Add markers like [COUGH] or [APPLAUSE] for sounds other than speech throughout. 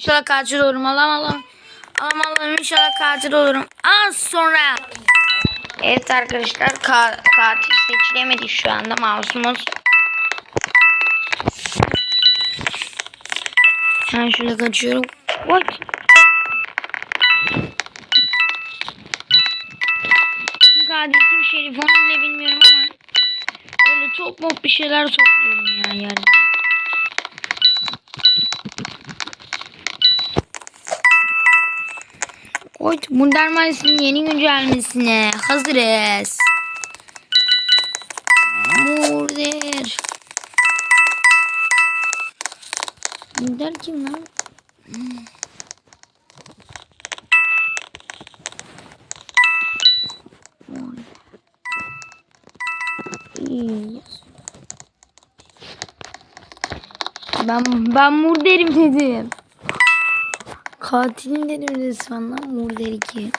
İnşallah katil olurum. Allah'ım Allah'ım. Allah'ım Allah'ım inşallah katil olurum. Az sonra. Evet arkadaşlar ka- katil seçilemedi şu anda masumuz. Ben şöyle kaçıyorum. What? Katil kim şerif onu bile bilmiyorum ama öyle top mop bir şeyler topluyorum ya yerde. Oy, Modern Mahallesi'nin yeni güncellemesine hazırız. Murder. Murder kim lan? İyi. Ben ben Murder'im dedim. Katilin dedim resmen lan Murder 2.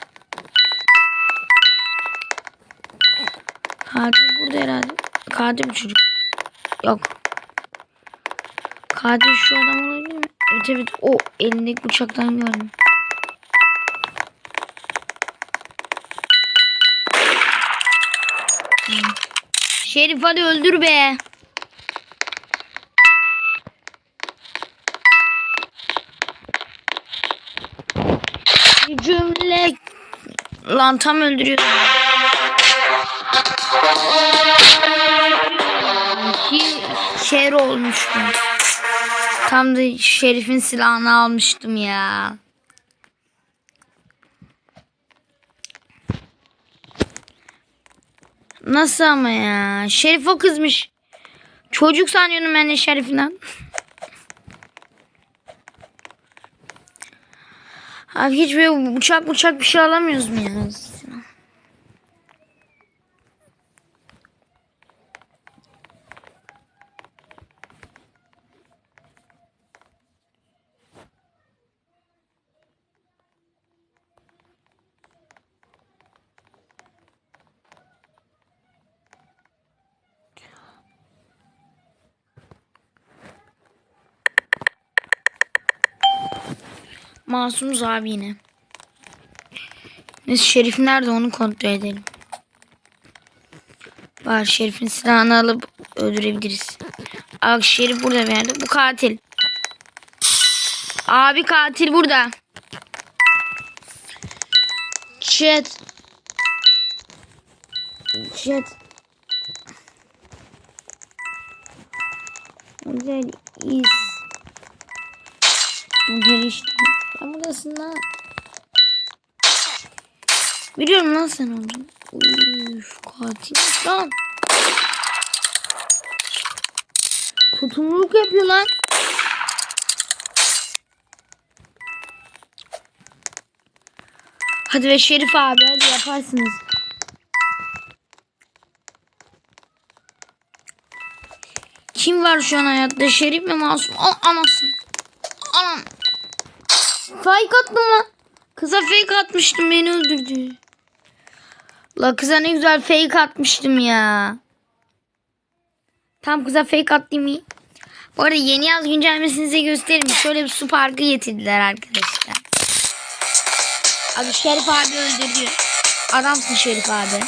Katil burada herhalde. Katil bu çocuk. Yok. Katil şu adam olabilir mi? Evet evet o elindeki bıçaktan gördüm. Şerif hadi öldür be. Cümle lan tam öldürüyor. Ki şer olmuştum. Tam da şerifin silahını almıştım ya. Nasıl ama ya? Şerif o kızmış. Çocuk sanıyorum ben de şerifinden. Abi hiç böyle uçak uçak bir şey alamıyoruz mu ya? Masumuz abi yine. Neyse Şerif nerede onu kontrol edelim. Var Şerif'in silahını alıp öldürebiliriz. Bak Şerif burada bir yerde. Bu katil. Abi katil burada. Chat. Chat. Güzel is. Güzel işte. Sen buradasın lan. Biliyorum lan sen oldun. Üf katil lan. Tutumluluk yapıyor lan. Hadi ve Şerif abi hadi yaparsınız. Kim var şu an hayatta? Şerif mi masum? Al anasın. Fake attım lan. Kıza fake atmıştım beni öldürdü. La kıza ne güzel fake atmıştım ya. Tam kıza fake attım iyi. Bu arada yeni yaz güncellemesini size göstereyim. Şöyle bir su parkı getirdiler arkadaşlar. Abi Şerif abi öldürdü. Adamsın Şerif abi.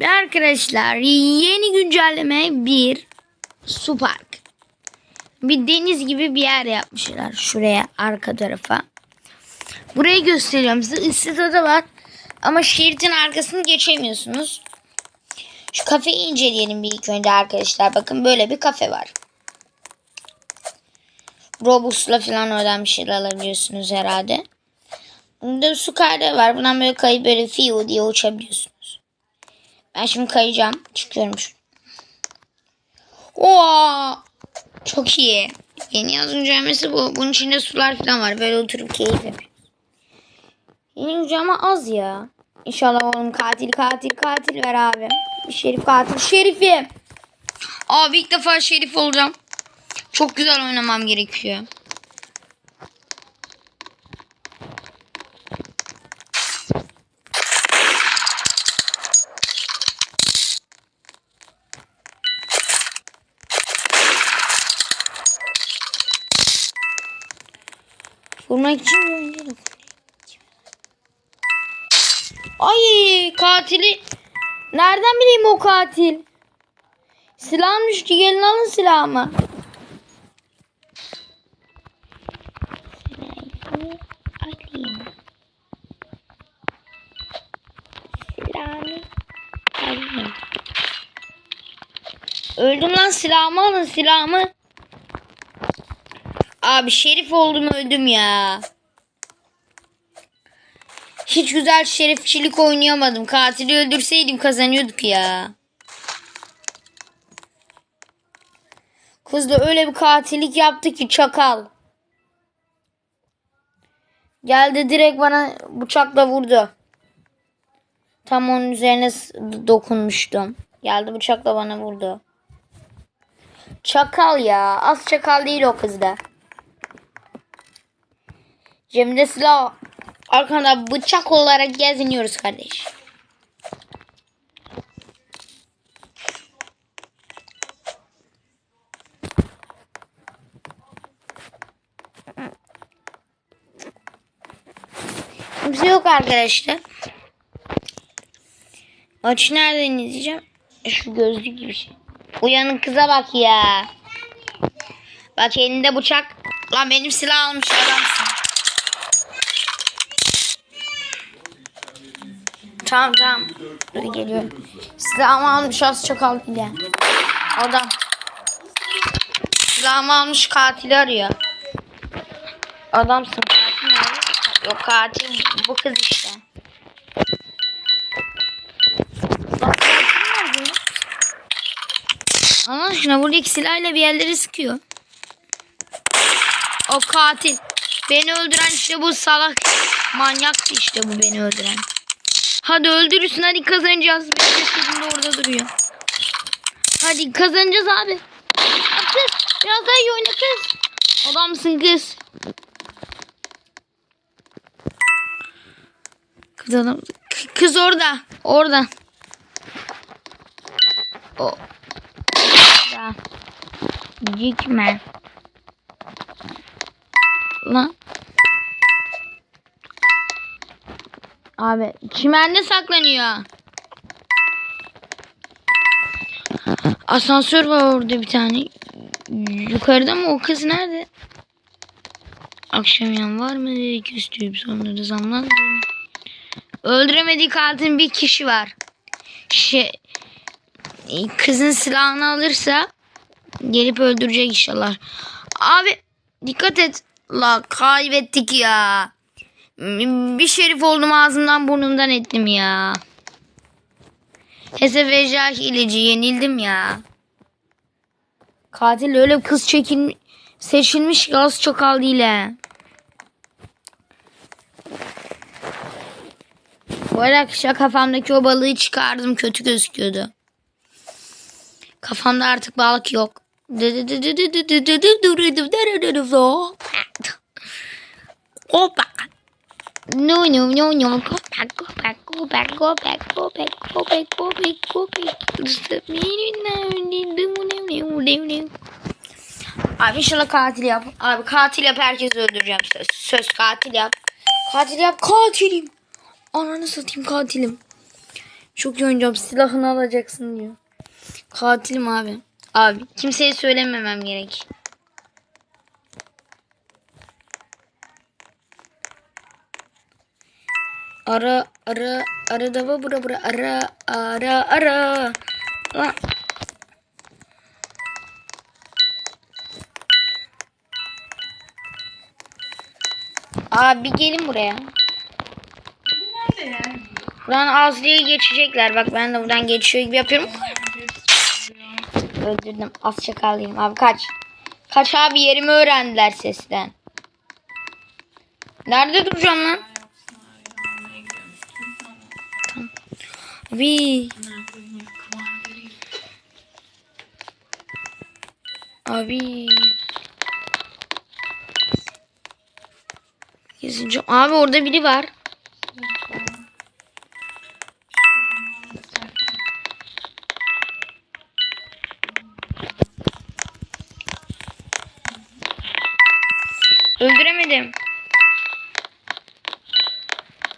Ve arkadaşlar yeni güncelleme bir su park. Bir deniz gibi bir yer yapmışlar şuraya arka tarafa. Burayı gösteriyorum size. Issız ada var. Ama şeritin arkasını geçemiyorsunuz. Şu kafeyi inceleyelim bir ilk önce arkadaşlar. Bakın böyle bir kafe var. Robus'la falan oradan bir şeyler alabiliyorsunuz herhalde. Burada su kaydığı var. Buradan böyle kayıp böyle fiyo diye uçabiliyorsunuz. Ben şimdi kayacağım. Çıkıyorum şu. Oha! Çok iyi. Yeni yaz güncellemesi bu. Bunun içinde sular falan var. Böyle oturup keyif yapıyoruz. Yeni güncelleme az ya. İnşallah oğlum katil katil katil ver abi. Şerif katil. Şerifim. Abi ilk defa şerif olacağım. Çok güzel oynamam gerekiyor. Vurmak için oyuncu da Ay katili. Nereden bileyim o katil? Silahım düştü. Gelin alın silahımı. Silahımı alayım. Silahımı alayım. Öldüm lan silahımı alın silahımı. Abi şerif oldum öldüm ya. Hiç güzel şerifçilik oynayamadım. Katili öldürseydim kazanıyorduk ya. Kız da öyle bir katillik yaptı ki çakal. Geldi direkt bana bıçakla vurdu. Tam onun üzerine dokunmuştum. Geldi bıçakla bana vurdu. Çakal ya. Az çakal değil o kız da. Cem'de silah arkanda bıçak olarak geziniyoruz kardeş. Kimse yok arkadaşlar. Maçı nereden izleyeceğim? Şu gözlü gibi şey. Uyanık kıza bak ya. Bak elinde bıçak. Lan benim silah almış adamsın. Tamam tamam. Dur geliyorum. Silahımı almış az aldı ya. Adam. Silahımı almış katili arıyor. Adamsın katil nerede? Yok katil bu kız işte. Aşkına buradaki silahla bir yerleri sıkıyor. O katil. Beni öldüren işte bu salak. Manyaktı işte bu beni öldüren. Hadi öldürürsün hadi kazanacağız. Benim de orada duruyor. Hadi kazanacağız abi. Kız biraz daha iyi oyna kız. Adamsın kız. Kız adam. Kız orada. Orada. O. Orada. Gitme. Lan. Abi çimende saklanıyor. Asansör var orada bir tane. Yukarıda mı o kız nerede? Akşam yan var mı dedi küstüğüm sonları zamlandı. Öldüremediği katilin bir kişi var. Şey, kızın silahını alırsa gelip öldürecek inşallah. Abi dikkat et. La kaybettik ya. Bir şerif oldum ağzımdan burnumdan ettim ya. Hesef Ejah ilacı yenildim ya. Katil öyle kız çekil seçilmiş ki az çok al değil he. Bu arkadaşlar kafamdaki o balığı çıkardım kötü gözüküyordu. Kafamda artık balık yok. Hoppa. No no no no. Go back, go back, go back, go back, go back, go back, go back, go back. Abi inşallah katil yap. Abi katil yap herkesi öldüreceğim söz. Söz katil yap. Katil yap katilim. Ananı satayım katilim. Çok iyi oynayacağım silahını alacaksın diyor. Katilim abi. Abi kimseye söylememem gerek. Ara ara ara da va bura bura ara ara ara. Lan. Abi gelin buraya. Buradan Azri'yi geçecekler. Bak ben de buradan geçiyor gibi yapıyorum. Öldürdüm. Az çakallıyım. Abi kaç. Kaç abi yerimi öğrendiler sesten. Nerede duracağım lan? Abi. Abi. Yazınca. Abi orada biri var. Öldüremedim.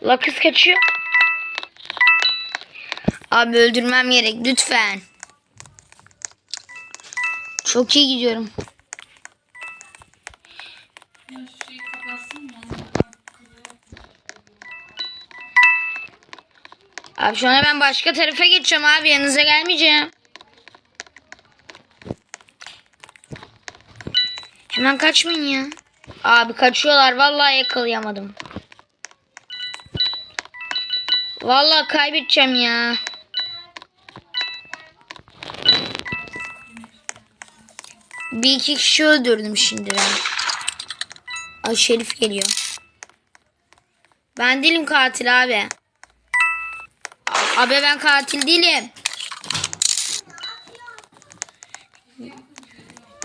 La kız kaçıyor. Abi öldürmem gerek lütfen. Çok iyi gidiyorum. Abi şu an ben başka tarafa geçeceğim abi yanınıza gelmeyeceğim. Hemen kaçmayın ya. Abi kaçıyorlar vallahi yakalayamadım. Vallahi kaybedeceğim ya. Bir iki kişi öldürdüm şimdi ben. Ay Şerif geliyor. Ben değilim katil abi. Abi ben katil değilim.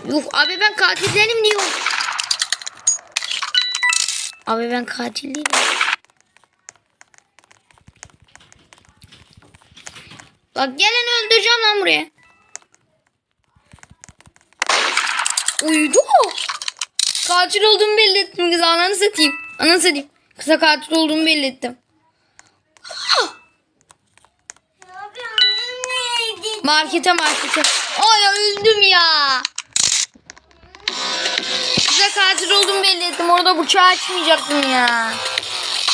Yok abi ben katil değilim diyor. Abi ben katil değilim. Bak gelin öldüreceğim lan buraya. Uyudu. Katil olduğumu belli ettim kıza. Ananı satayım. Ananı satayım. Kıza katil olduğumu belli ettim. Markete markete. Ay öldüm ya. Kıza katil olduğumu belli ettim. Orada bıçağı açmayacaktım ya.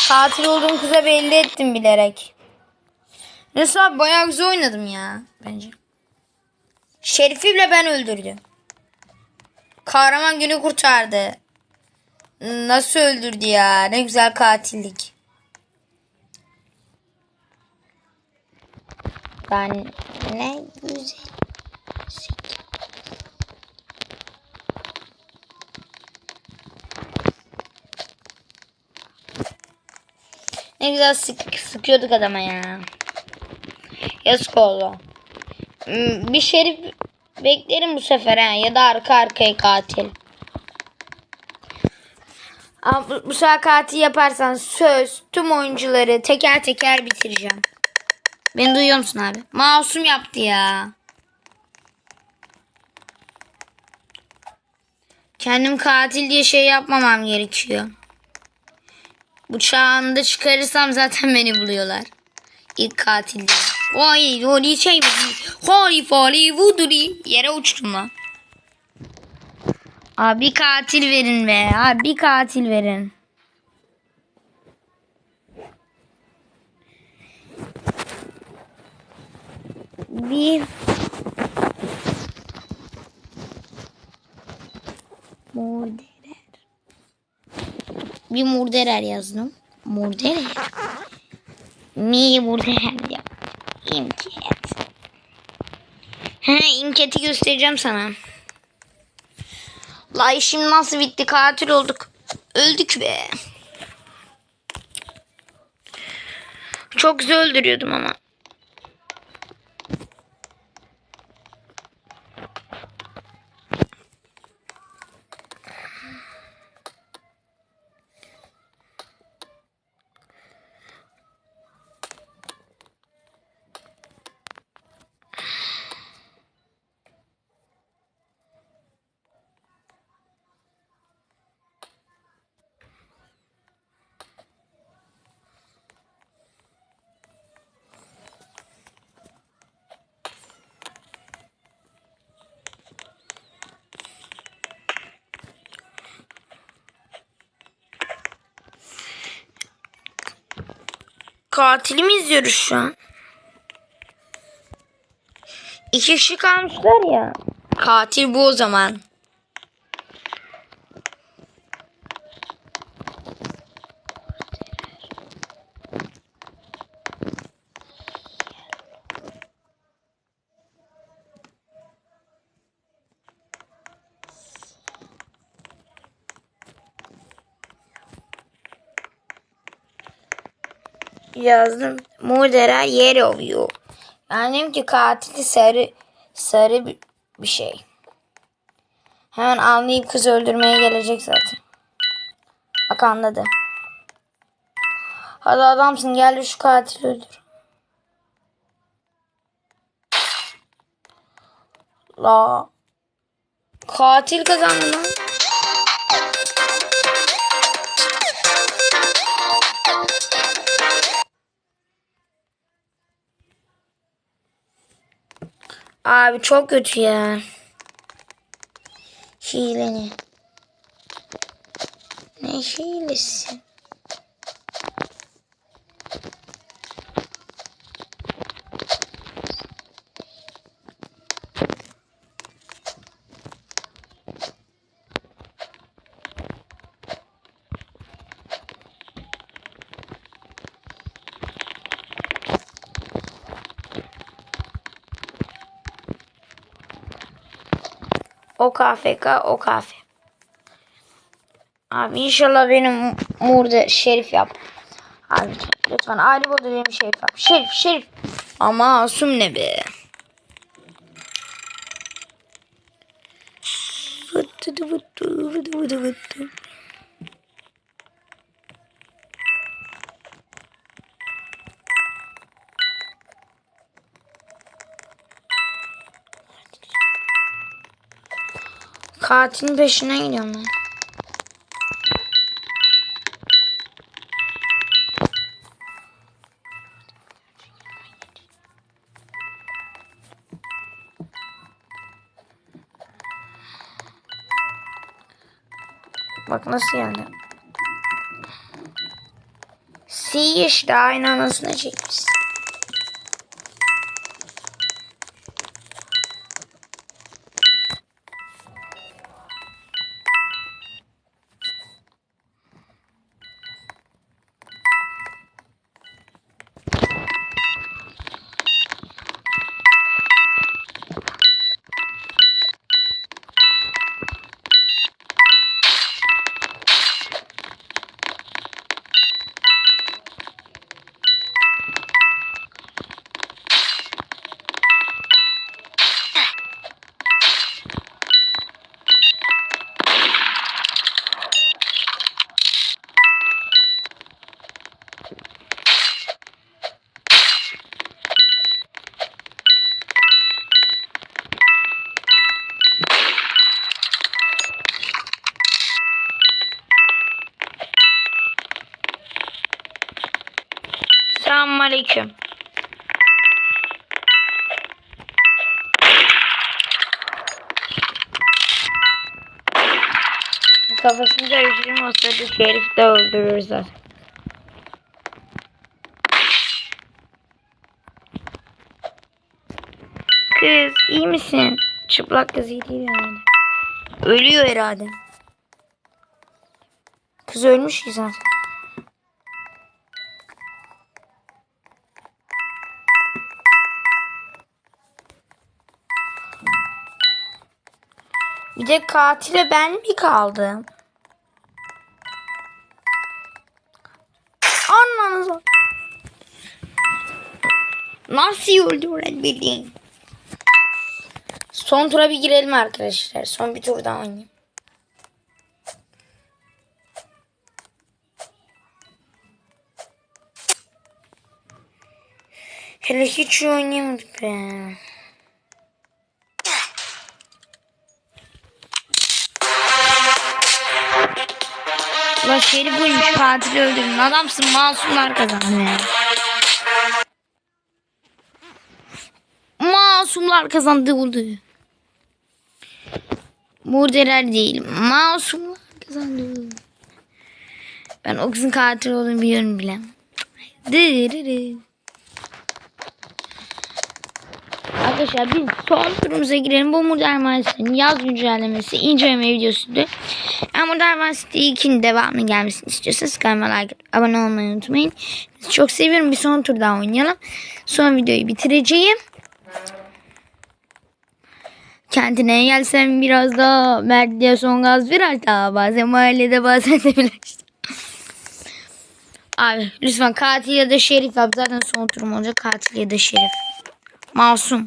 Katil olduğumu kıza belli ettim bilerek. Neyse abi bayağı güzel oynadım ya. Bence. Şerif'i bile ben öldürdüm. Kahraman günü kurtardı. Nasıl öldürdü ya? Ne güzel katillik. Ben ne güzel. Ne güzel sık, sıkıyorduk adama ya. Yazık oldu. Hmm, Bir şerif beklerim bu sefer ha. Ya da arka arkaya katil. Ama bu, bu sefer katil yaparsan söz tüm oyuncuları teker teker bitireceğim. Beni duyuyor musun abi? Masum yaptı ya. Kendim katil diye şey yapmamam gerekiyor. Bıçağını da çıkarırsam zaten [LAUGHS] beni buluyorlar. İlk katil diye. Vay Rory şey mi? Holy folly woodly. Yere uçtum lan. Abi katil verin be. Abi katil verin. Bir Murderer. Bir murderer yazdım. Murderer. Mi murderer ya. İmket. He imketi göstereceğim sana. La işim nasıl bitti katil olduk. Öldük be. Çok güzel öldürüyordum ama. Katili mi izliyoruz şu an? İki kişi kalmışlar ya. Katil bu o zaman. Yazdım. Murdera yer oluyor. Yani ki katili sarı sarı bir, şey. Hemen anlayıp kız öldürmeye gelecek zaten. Bak anladı. Hadi adamsın gel de şu katili öldür. La. Katil kazandı lan. Abi çok kötü ya. Hileni. Ne hilesi? O KFK o kafe. Abi inşallah benim burada şerif yap. Abi lütfen Ali burada benim şerif yap. Şerif şerif. Ama asum ne be. Vıttı vıttı vıttı vıttı vıttı. Katilin peşine gidiyorum ben. Bak nasıl yani. C işte aynı anasını çekmiş. Selamun aleyküm. Kafasını karıştırma o sırada Şerif de öldürür. Kız iyi misin? Çıplak kız iyi değil herhalde. Ölüyor herhalde. Kız ölmüş ki zaten. Bir de katile ben mi kaldım? Ananızı. Nasıl öldüren bildiğin? Son tura bir girelim arkadaşlar. Son bir tur daha oynayayım. Hele hiç oynayamadık be. Şerif buymuş katili öldürdün. Adamsın masumlar kazandı. ya. Masumlar kazandı buldu. Murderer değil. Masumlar kazandı. Ben o kızın katil olduğunu biliyorum bile. Dırırı. Arkadaşlar biz son turumuza girelim. Bu Modern Mahallesi'nin yaz güncellemesi inceleme videosuydu. Eğer Modern Mahallesi'nde ilkinin devamını gelmesini istiyorsanız kanalıma like abone olmayı unutmayın. Sizi çok seviyorum. Bir son tur daha oynayalım. Son videoyu bitireceğim. Kendine gelsem biraz daha Mert diye son gaz biraz daha bazen mahallede bazen de birleşti. Abi lütfen katil ya da şerif yap. Zaten son turum olacak katil ya da şerif. Masum.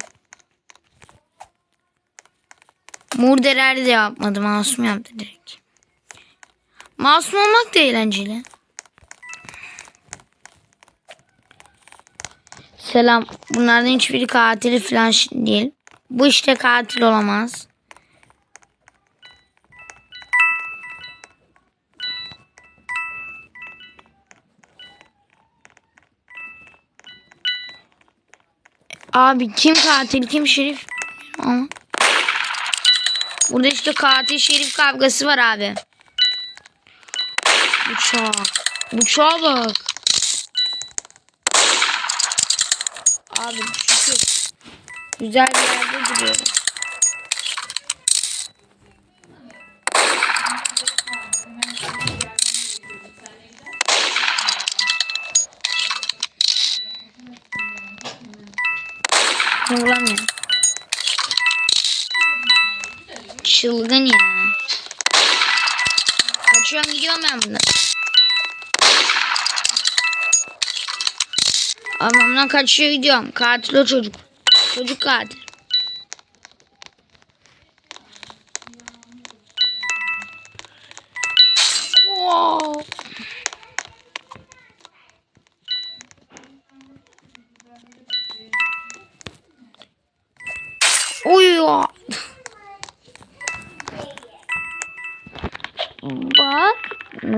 Murderer de yapmadı. Masum yaptı direkt. Masum olmak da eğlenceli. Selam. Bunlardan hiçbiri katili falan değil. Bu işte katil olamaz. Abi kim katil kim şerif Burada işte katil şerif kavgası var abi. Bıçak. Bıçağa bak. Abi şükür. Güzel bir yerde duruyoruz. Kullanmıyorum. Çılgın ya. Kaçıyorum gidiyorum ben bundan. Amamdan kaçıyor gidiyorum. Katil o çocuk. Çocuk katil.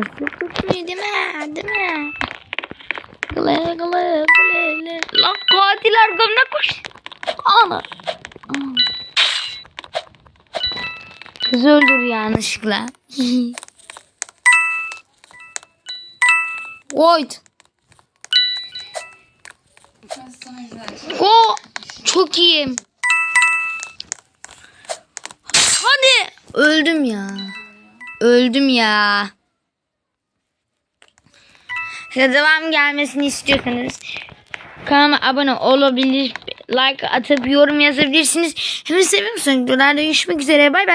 Tutmuyor değil mi? Değil mi? Gıle gıle gıle. Lan katil arkamda koş. Ana. Ana. Kız öldür yanlışlıkla. [LAUGHS] Void. Ben sana güzel. O çok iyiyim. Hadi. Öldüm ya. Öldüm ya. Devam gelmesini istiyorsanız kanalıma abone olabilir, like atıp yorum yazabilirsiniz. Hem seviyorum. Sonraki videolarda görüşmek üzere. Bay bay.